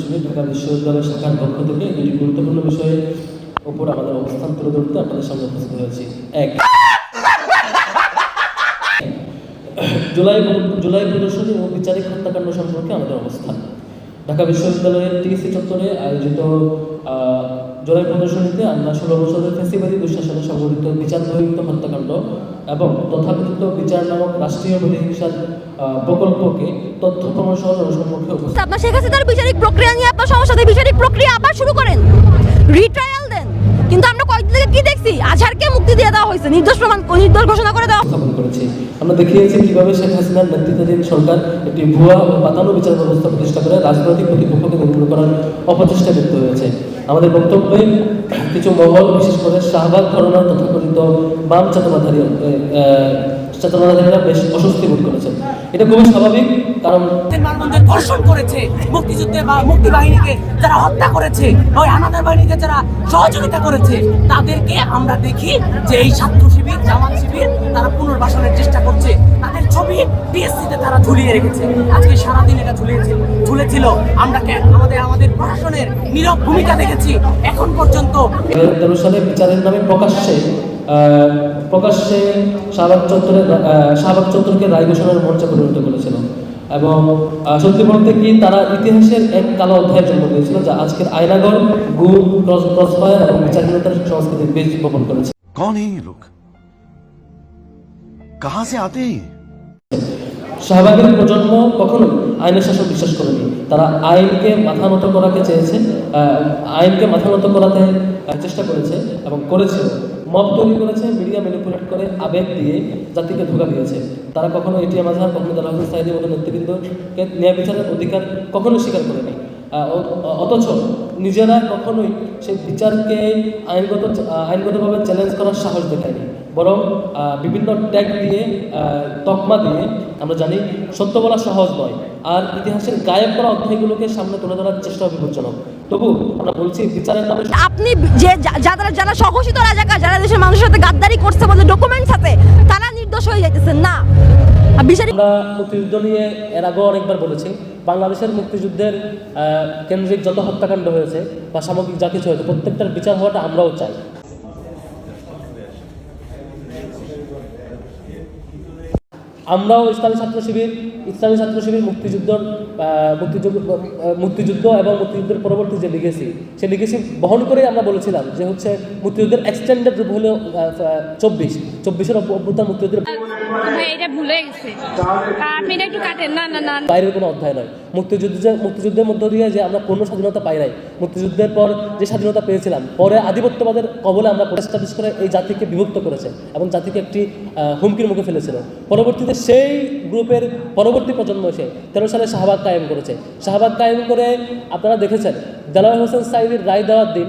শিবির ঢাকা বিশ্ববিদ্যালয় শাখার পক্ষ থেকে দুটি গুরুত্বপূর্ণ বিষয়ের উপর আমাদের অবস্থান তুলে ধরতে আপনাদের সামনে উপস্থিত হয়েছি। এক। জুলাই জুলাই প্রদর্শনী ও বিচারিক হত্যাকাণ্ড সম্পর্কে আমাদের অবস্থান। ঢাকা বিশ্ববিদ্যালয়ের টিএসসি চত্বরে আয়োজিত জুলাই প্রদর্শনীতে আমরা ষোলো বছরের ফেসিবাদী দুঃশাসনে সংঘটিত বিচার হত্যাকাণ্ড এবং তথাকথিত বিচার নামক রাষ্ট্রীয় প্রতিহিংসার প্রকল্পকে তথ্য প্রমাণ সহ তার বিচারিক প্রক্রিয়া নিয়ে আপনার সমস্যা বিচারিক প্রক্রিয়া আবার শুরু করেন। রিট্রায়াল দেন। কিন্তু আমরা কয়েকদিন কি দেখছি? আজহারকে মুক্তি দিয়ে দেওয়া হয়েছে। নির্দোষ প্রমাণ নির্দোষ ঘোষণা করে দেওয়া আমরা দেখিয়েছি কীভাবে শেখ হাসিনার নেতৃত্বাধীন সরকার একটি ভুয়া ও পাতানো বিচার ব্যবস্থা প্রতিষ্ঠা করে রাজনৈতিক প্রতিপক্ষকে নির্মূল করার অপচেষ্টা ব্যক্ত হয়েছে। আমাদের বক্তব্যে কিছু মহল, বিশেষ করে শাহবাগ ঘটনার তথাকথিত বাম চেতনাধারী আহ, চেতনাধারীরা বেশ অস্বস্তি বোধ করেছেন। এটা খুবই স্বাভাবিক কারণ ধর্ষণ করেছে মুক্তিযুদ্ধে বা মুক্তি বাহিনীকে যারা হত্যা করেছে ওই হানাদার বাহিনীকে যারা সহযোগিতা করেছে তাদেরকে আমরা দেখি যে এই ছাত্র শিবির জামাত শিবির তারা পুনর্বাসনের চেষ্টা করছে। তাদের ছবি টিএসসিতে তারা ঝুলিয়ে রেখেছে। আজকে সারাদিন এটা ঝুলিয়েছিল ঝুলেছিল। আমরা আমাদের আমাদের প্রশাসনের নীরব ভূমিকা দেখেছি। এখন পর্যন্ত তেরো সালে বিচারের নামে প্রকাশ্যে প্রকাশ্যে শাহবাগ চত্বরের শাহবাগ চত্বরকে রায় ঘোষণার মঞ্চে পরিণত করেছিল। এবং সত্যি বলতে কি তারা ইতিহাসের এক কালো অধ্যায়ের জন্ম দিয়েছিল যা আজকের আয়নাগর গু ক্রস ক্রসফায়ার এবং বিচারহীনতার সংস্কৃতির বেশ বপন করেছে। কন লোক? কাহা সে আতে শাহবাগের প্রজন্ম কখনো আইনের শাসক বিশ্বাস করেনি। তারা আইনকে মাথা নত করাকে চেয়েছে আইনকে মাথা নত করাতে চেষ্টা করেছে এবং করেছে মব তৈরি করেছে মিডিয়া ম্যানিপুলেট করে, আবেগ দিয়ে জাতিকে ধোকা দিয়েছে। তারা কখনো এটিএম আজহার কখনো দালা হোসেন মতো নেতৃবৃন্দকে ন্যায় বিচারের অধিকার কখনো স্বীকার করেনি অথচ নিজেরা কখনোই সেই বিচারকে আইনগত আইনগতভাবে চ্যালেঞ্জ করার সাহস দেখায়নি। বরং বিভিন্ন ট্যাগ দিয়ে তকমা দিয়ে আমরা জানি সত্য বলা সহজ নয়। আর ইতিহাসের গায়েব করা অধ্যায়গুলোকে সামনে তুলে ধরার চেষ্টা বিপজ্জনক তবু আমরা বলছি বিচারের নামে আপনি যে যারা যারা সহসিত রাজাকার যারা দেশের মানুষের সাথে গাদ্দারি করছে বলে ডকুমেন্টস আছে তারা নির্দোষ হয়ে যাইতেছেন না। আমরা মুক্তিযুদ্ধ নিয়ে এর আগেও অনেকবার বলেছি বাংলাদেশের মুক্তিযুদ্ধের কেন্দ্রিক যত হত্যাকাণ্ড হয়েছে বা সামগ্রিক জাতি কিছু হয়েছে প্রত্যেকটার বিচার হওয়াটা আমরাও চাই। আমরাও ইসলামী ছাত্র শিবির, ইসলামী ছাত্র শিবির মুক্তিযুদ্ধর মুক্তিযুদ্ধ মুক্তিযুদ্ধ এবং মুক্তিযুদ্ধের পরবর্তী যে লিগেসি সে লিগেসি বহন করেই আমরা বলেছিলাম যে হচ্ছে মুক্তিযুদ্ধের এক্সটেন্ডেড রূপ হলো চব্বিশ। চব্বিশের অভ্যুত্থান মুক্তিযুদ্ধের ভাই এটা ভুলে গেছে। আপনি এটা একটু কাটেন। না না না বাইরের কোনো অধ্যায় নয়। মুক্তিযুদ্ধে মুক্তিযুদ্ধের মধ্য দিয়ে যে আমরা পূর্ণ স্বাধীনতা পাই নাই মুক্তিযুদ্ধের পর যে স্বাধীনতা পেয়েছিলাম পরে আধিপত্যবাদের কবলে আমরা প্রতিষ্ঠা করে এই জাতিকে বিভক্ত করেছে এবং জাতিকে একটি হুমকির মুখে ফেলেছিল। পরবর্তীতে সেই গ্রুপের পরবর্তী প্রজন্ম এসে তেরো সালে শাহবাগ কায়েম করেছে। শাহবাগ কায়েম করে আপনারা দেখেছেন দেলাওয়ার হোসেন সাইদির রায় দেওয়ার দিন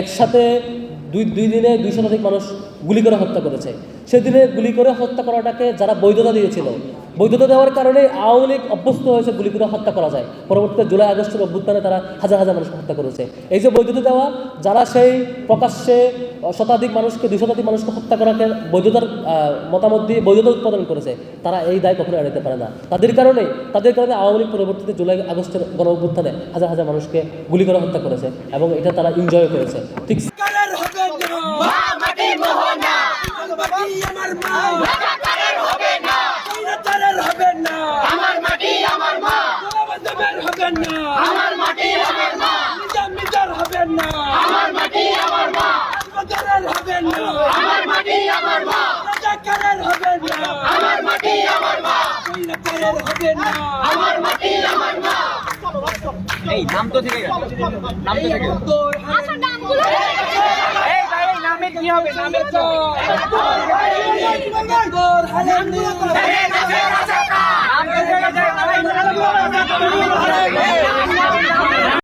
একসাথে দুই দুই দিনে দুই শতাধিক মানুষ গুলি করে হত্যা করেছে। সেদিনে গুলি করে হত্যা করাটাকে যারা বৈধতা দিয়েছিল, বৈধতা দেওয়ার কারণে আওয়ামী লীগ অভ্যস্ত হয়েছে গুলি করে হত্যা করা যায়। পরবর্তীতে জুলাই আগস্টের অভ্যুত্থানে তারা হাজার হাজার মানুষ হত্যা করেছে। এই যে বৈধতা দেওয়া, যারা সেই প্রকাশ্যে শতাধিক মানুষকে দুই শতাধিক মানুষকে হত্যা করাকে বৈধতার মতামত দিয়ে বৈধতা উৎপাদন করেছে তারা এই দায় কখনো এড়াতে পারে না। তাদের কারণে তাদের কারণে আওয়ামী লীগ পরবর্তীতে জুলাই আগস্টের গণ অভ্যুত্থানে হাজার হাজার মানুষকে গুলি করে হত্যা করেছে এবং এটা তারা এনজয় করেছে। ঠিক আমার মা কারের হবে না কারের হবে না আমার মাটি আমার মা গোলাবাজাবের হবে না আমার মাটি আমার মা নিজাম মিজার হবে না আমার মাটি আমার মা কারের হবে না আমার মাটি আমার মা রাজা কারের হবে না আমার মা হবে আমার মা এই নাম তো থেকে গেল নাম তো থেকে আচ্ছা নামে কি হবে নামে তো